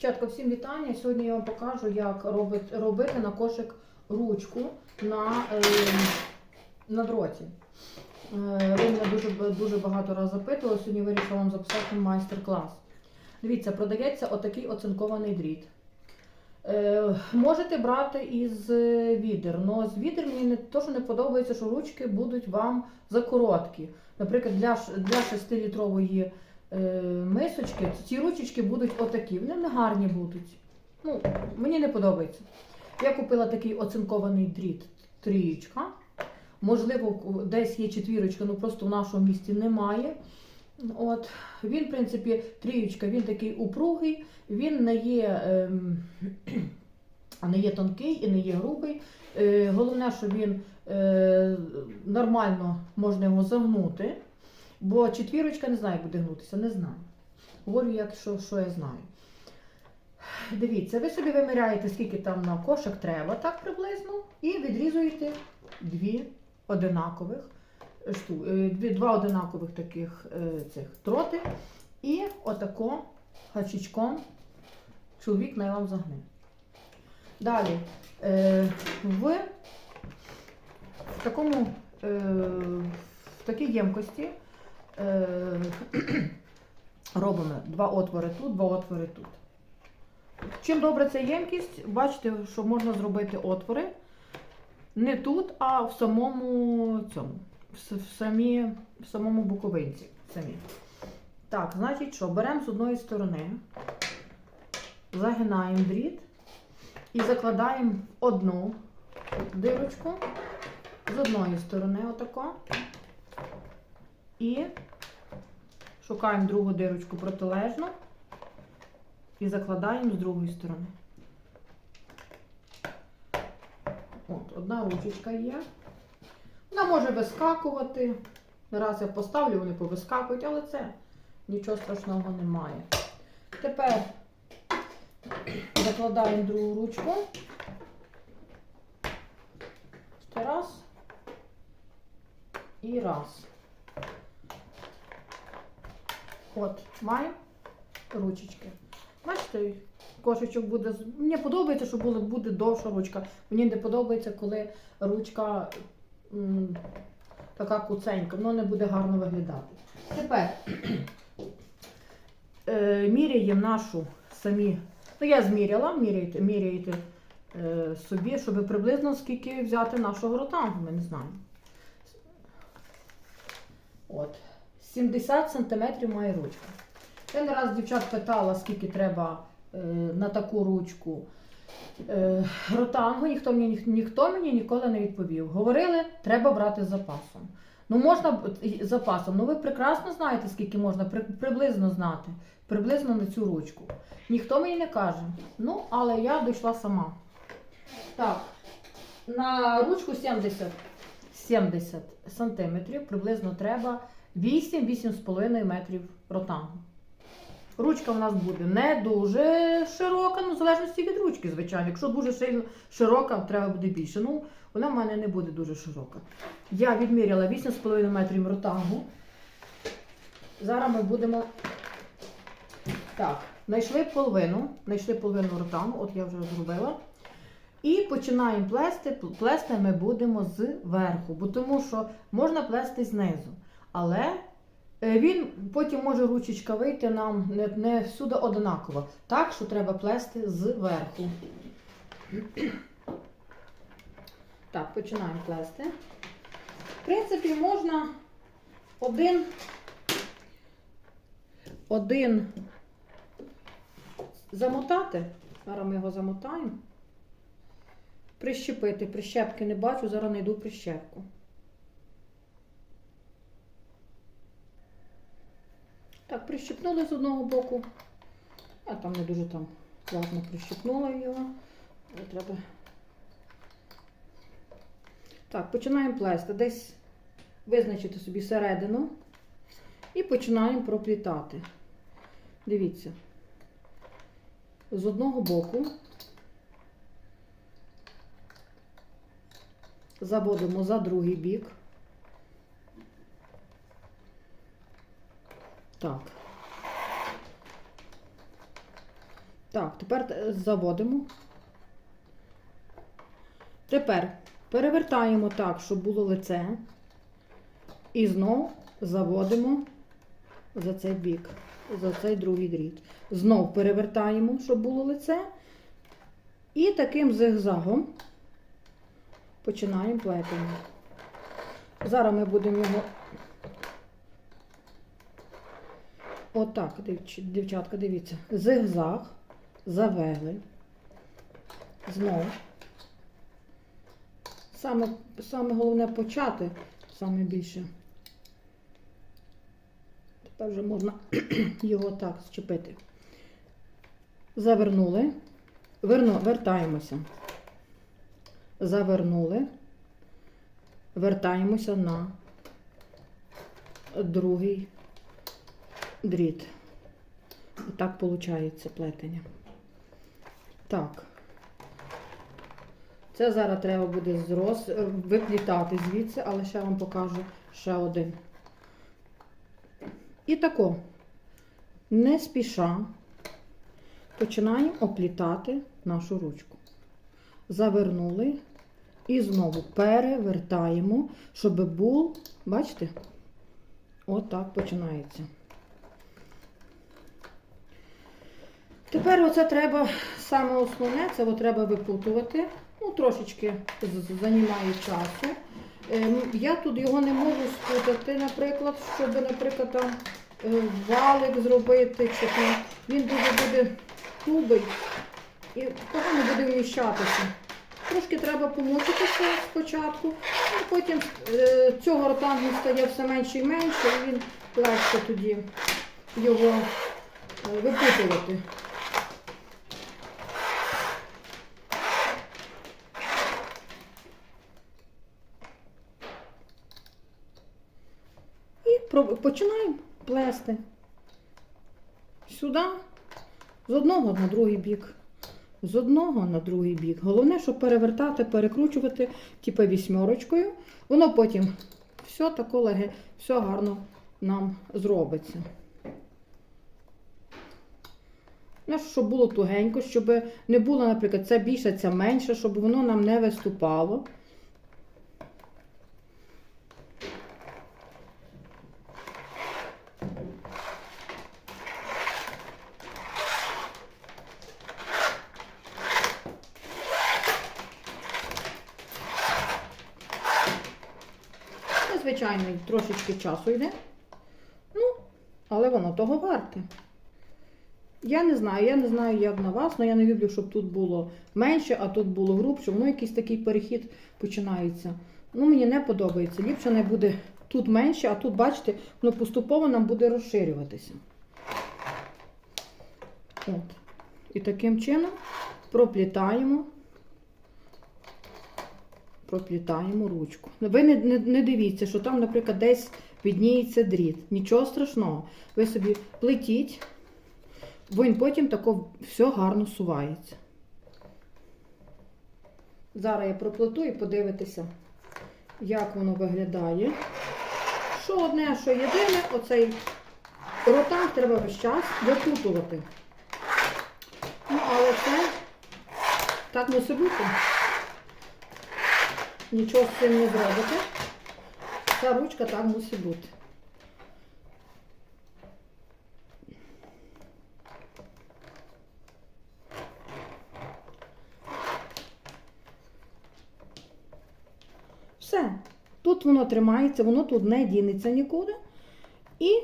Дівчатка, всім вітання. Сьогодні я вам покажу, як робити, на кошик ручку на, е, на дроті. Е, ви мене дуже, дуже багато разів запитували, сьогодні вирішила вам записати майстер-клас. Дивіться, продається отакий оцинкований дріт. Е, можете брати із е, відер, але з відер мені не то, що не подобається, що ручки будуть вам закороткі. Наприклад, для, для 6-літрової е, мисочки ці ручечки будуть отакі, вони не гарні будуть. Ну, мені не подобається. Я купила такий оцинкований дріт трієчка. Можливо, десь є четвірочка, ну просто в нашому місті немає. От. Він, в принципі, трієчка, він такий упругий, він не є, ем, не є тонкий і не є грубий. Е, головне, що він е, нормально можна його загнути. Бо четвірочка не знаю, як буде гнутися, не знаю. Говорю, як що, що я знаю. Дивіться, ви собі виміряєте, скільки там на кошик треба, так приблизно, і відрізуєте дві одинакових е, два одинакових таких е, цих троти. І отако гачечком чоловік на вам загне. Далі е, в, в такому в такій ємкості робимо два отвори тут, два отвори тут. Чим добра ця ємкість, бачите, що можна зробити отвори не тут, а в самому цьому, в, самі, в самому буковинці. Самі. Так, значить що, беремо з одної сторони, загинаємо дріт і закладаємо в одну дирочку з одної сторони, отако. І шукаємо другу дирочку протилежну і закладаємо з другої сторони. От, одна ручечка є. Вона може вискакувати. Раз я поставлю, вони повискакують, але це нічого страшного немає. Тепер закладаємо другу ручку. Ще раз. І раз. От, маємо ручечки. Бачите, кошечок буде. Мені подобається, що буде, буде довша ручка. Мені не подобається, коли ручка м, така куценька, воно не буде гарно виглядати. Тепер е, міряємо нашу самі. Ну, я зміряла, міряйте, міряйте е, собі, щоб приблизно скільки взяти нашого ротангу, ми не знаємо. От. 70 см має ручка. Я не раз дівчат питала, скільки треба е, на таку ручку е, ротангу. Ніхто мені, ніх- ніхто мені ніколи не відповів. Говорили, треба брати з запасом. Ну, можна з запасом. Ну ви прекрасно знаєте, скільки можна при, приблизно знати. Приблизно на цю ручку. Ніхто мені не каже. Ну, але я дійшла сама. Так, на ручку 70, 70 сантиметрів приблизно треба 8-8,5 метрів ротангу. Ручка в нас буде не дуже широка, ну в залежності від ручки, звичайно. Якщо дуже широка, треба буде більше. Ну, вона в мене не буде дуже широка. Я відміряла 8,5 метрів ротангу. Зараз ми будемо. Так, знайшли половину, знайшли половину ротангу, от я вже зробила. І починаємо плести. Плести ми будемо зверху, бо тому що можна плести знизу. Але е, він потім може ручечка вийти нам не, не всюди однаково. Так, що треба плести зверху. Так, починаємо плести. В принципі, можна один, один замотати. Зараз ми його замотаємо. Прищепити. Прищепки не бачу, зараз знайду прищепку. Так, прищепнули з одного боку. А там не дуже там класно прищепнула його. Треба. Так, починаємо плести. Десь визначити собі середину і починаємо проплітати. Дивіться. З одного боку заводимо за другий бік. Так. Так, тепер е, заводимо. Тепер перевертаємо так, щоб було лице. І знов заводимо за цей бік, за цей другий дріт. Знов перевертаємо, щоб було лице. І таким зигзагом починаємо плетення. Зараз ми будемо його. Отак, дівчатка, дивіться. Зигзаг, завели. Знов. Саме, саме головне почати, саме більше. Тепер вже можна його так зчепити. Завернули. Верну, вертаємося. Завернули. Вертаємося на другий дріт. Так виходить плетення. Так. Це зараз треба буде зрос, виплітати звідси, але ще вам покажу ще один. І тако, не спіша, починаємо оплітати нашу ручку. Завернули і знову перевертаємо, щоб був, бачите, отак починається. Тепер оце треба, саме основне, це треба випутувати. Ну, трошечки займає часу. Ем, Я тут його не можу спутати, наприклад, щоб, наприклад, там е, валик зробити, чи там він дуже буде тубий і погано буде вміщатися. Трошки треба помучитися спочатку, а потім е, цього ротангу стає все менше і менше, і він легше тоді його е, випутувати. І про- починаємо плести. Сюди, з одного на другий бік. З одного на другий бік. Головне, щоб перевертати, перекручувати, типу вісьмерочкою. Воно потім все тако леге, все гарно нам зробиться. Ну, щоб було тугенько, щоб не було, наприклад, це більше, це менше, щоб воно нам не виступало. Це, звичайно, трошечки часу йде. Ну, але воно того варте. Я не знаю, я не знаю, як на вас, але я не люблю, щоб тут було менше, а тут було грубше. Воно якийсь такий перехід починається. Ну, мені не подобається. Ліпше не буде тут менше, а тут, бачите, воно поступово нам буде розширюватися. От. І таким чином проплітаємо. Проплітаємо ручку. Ви не, не, не дивіться, що там, наприклад, десь підніється дріт. Нічого страшного. Ви собі плетіть, він потім тако все гарно сувається. Зараз я проплету і подивитися, як воно виглядає. Що одне, що єдине, оцей ротанг треба весь час випутувати. Ну, але це так мусить бути. Нічого з цим не зробите. Ця ручка так мусить бути. Все. Тут воно тримається, воно тут не дінеться нікуди. І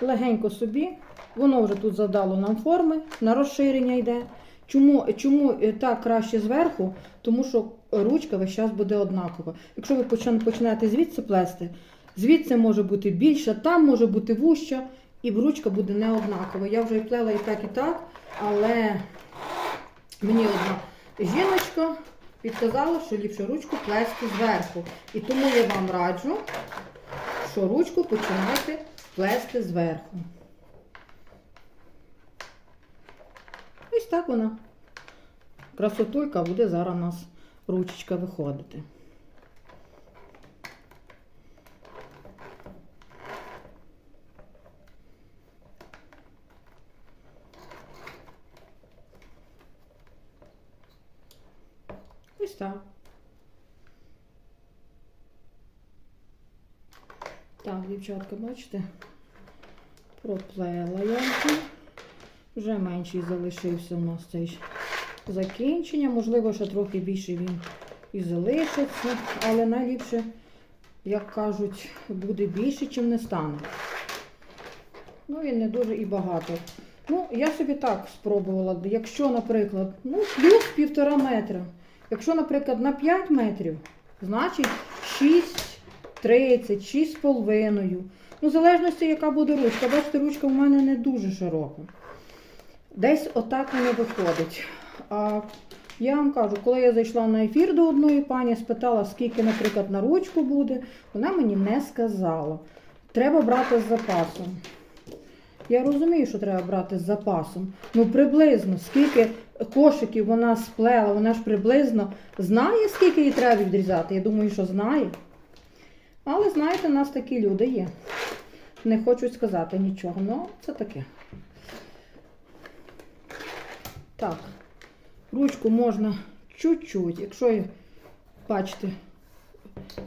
легенько собі, воно вже тут задало нам форми, на розширення йде. Чому, чому е, так краще зверху? Тому що ручка весь час буде однакова. Якщо ви почнете звідси плести, звідси може бути більша, там може бути вуща, і ручка буде не однакова. Я вже і плела і так, і так, але мені одна жіночка підказала, що ліпше ручку плести зверху. І тому я вам раджу, що ручку починайте плести зверху. Ось так вона. Красотулька буде зараз у нас ручечка виходити. Ось так. Так, дівчатка, бачите, проплела ямку. Вже менший залишився у нас цей закінчення. Можливо, ще трохи більше він і залишиться, але найліпше, як кажуть, буде більше, чим не стане. Ну, він не дуже і багато. Ну, я собі так спробувала. Якщо, наприклад, ну, плюс півтора метра. Якщо, наприклад, на 5 метрів, значить 6, 30, 6,5. Ну, в залежності, яка буде ручка. Бачите, ручка в мене не дуже широка. Десь отак воно виходить. А я вам кажу, коли я зайшла на ефір до одної пані, спитала, скільки, наприклад, на ручку буде, вона мені не сказала. Треба брати з запасом. Я розумію, що треба брати з запасом. Ну, приблизно, скільки кошиків вона сплела, вона ж приблизно знає, скільки їй треба відрізати. Я думаю, що знає. Але знаєте, у нас такі люди є. Не хочуть сказати нічого, ну це таке. Так, ручку можна чуть-чуть, якщо, бачите,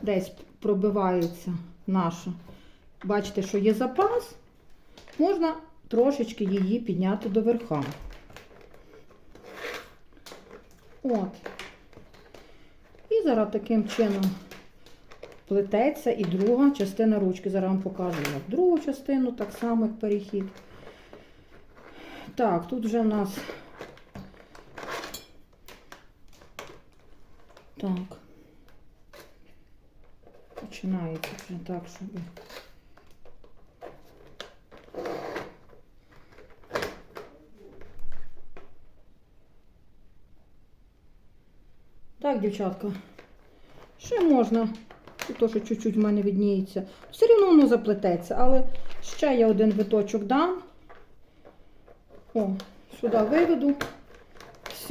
десь пробивається наша, бачите, що є запас, можна трошечки її підняти до верха. От. І зараз таким чином плететься і друга частина ручки. Зараз вам покажу як другу частину, так само як перехід. Так, тут вже в нас так. Починається вже так, щоб. Так, дівчатка, ще можна. І то, що чуть-чуть в мене відніється. Все одно воно заплететься, але ще я один виточок дам. О, сюди виведу.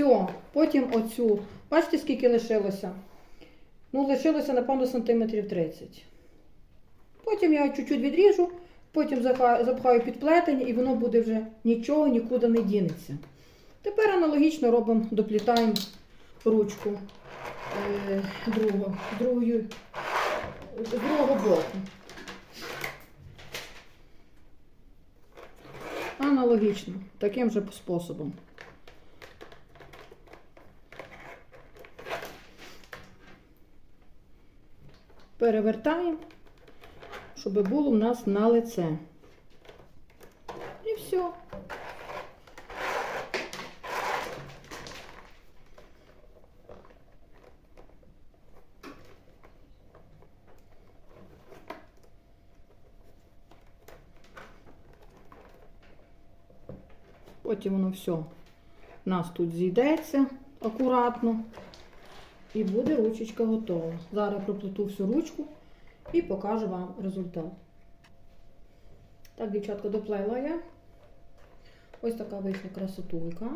Все, потім оцю. Бачите, скільки лишилося? Ну, лишилося, напевно, сантиметрів 30. Потім я чуть-чуть відріжу, потім запхаю під плетення і воно буде вже нічого нікуди не дінеться. Тепер аналогічно робимо, доплітаємо ручку е, другого, другою, другого боку. Аналогічно, таким же способом. Перевертаємо, щоб було у нас на лице. І все. Потім воно все у нас тут зійдеться акуратно. І буде ручечка готова. Зараз проплету всю ручку і покажу вам результат. Так, дівчатка, доплела я. Ось така вийшла красотулька.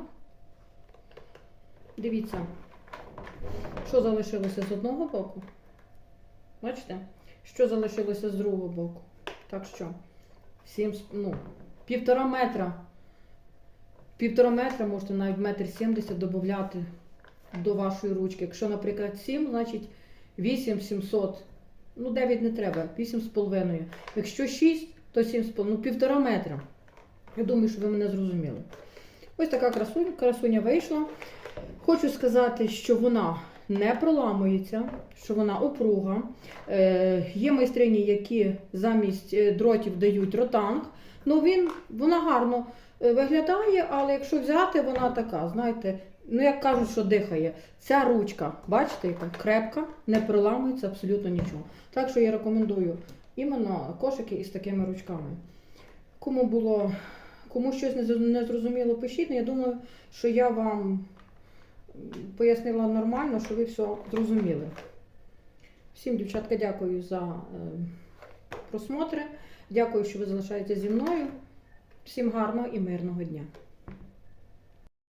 Дивіться, що залишилося з одного боку. Бачите? Що залишилося з другого боку. Так що, 7, ну, півтора метра. Півтора метра можете навіть метр сімдесят додати до вашої ручки. Якщо, наприклад, 7, значить 8 700. Ну, 9 не треба, 8,5. Якщо 6, то 7,5, ну півтора метра. Я думаю, що ви мене зрозуміли. Ось така красуня, красуня вийшла. Хочу сказати, що вона не проламується, що вона опруга. Е, є майстрині, які замість е, дротів дають ротанг. Ну, він, вона гарно е, виглядає, але якщо взяти, вона така, знаєте, ну як кажуть, що дихає. Ця ручка, бачите, яка крепка, не проламується абсолютно нічого. Так що я рекомендую іменно кошики із такими ручками. Кому було, кому щось не зрозуміло, пишіть. Ну, Я думаю, що я вам пояснила нормально, що ви все зрозуміли. Всім, дівчатка, дякую за е, просмотри. Дякую, що ви залишаєтеся зі мною. Всім гарного і мирного дня.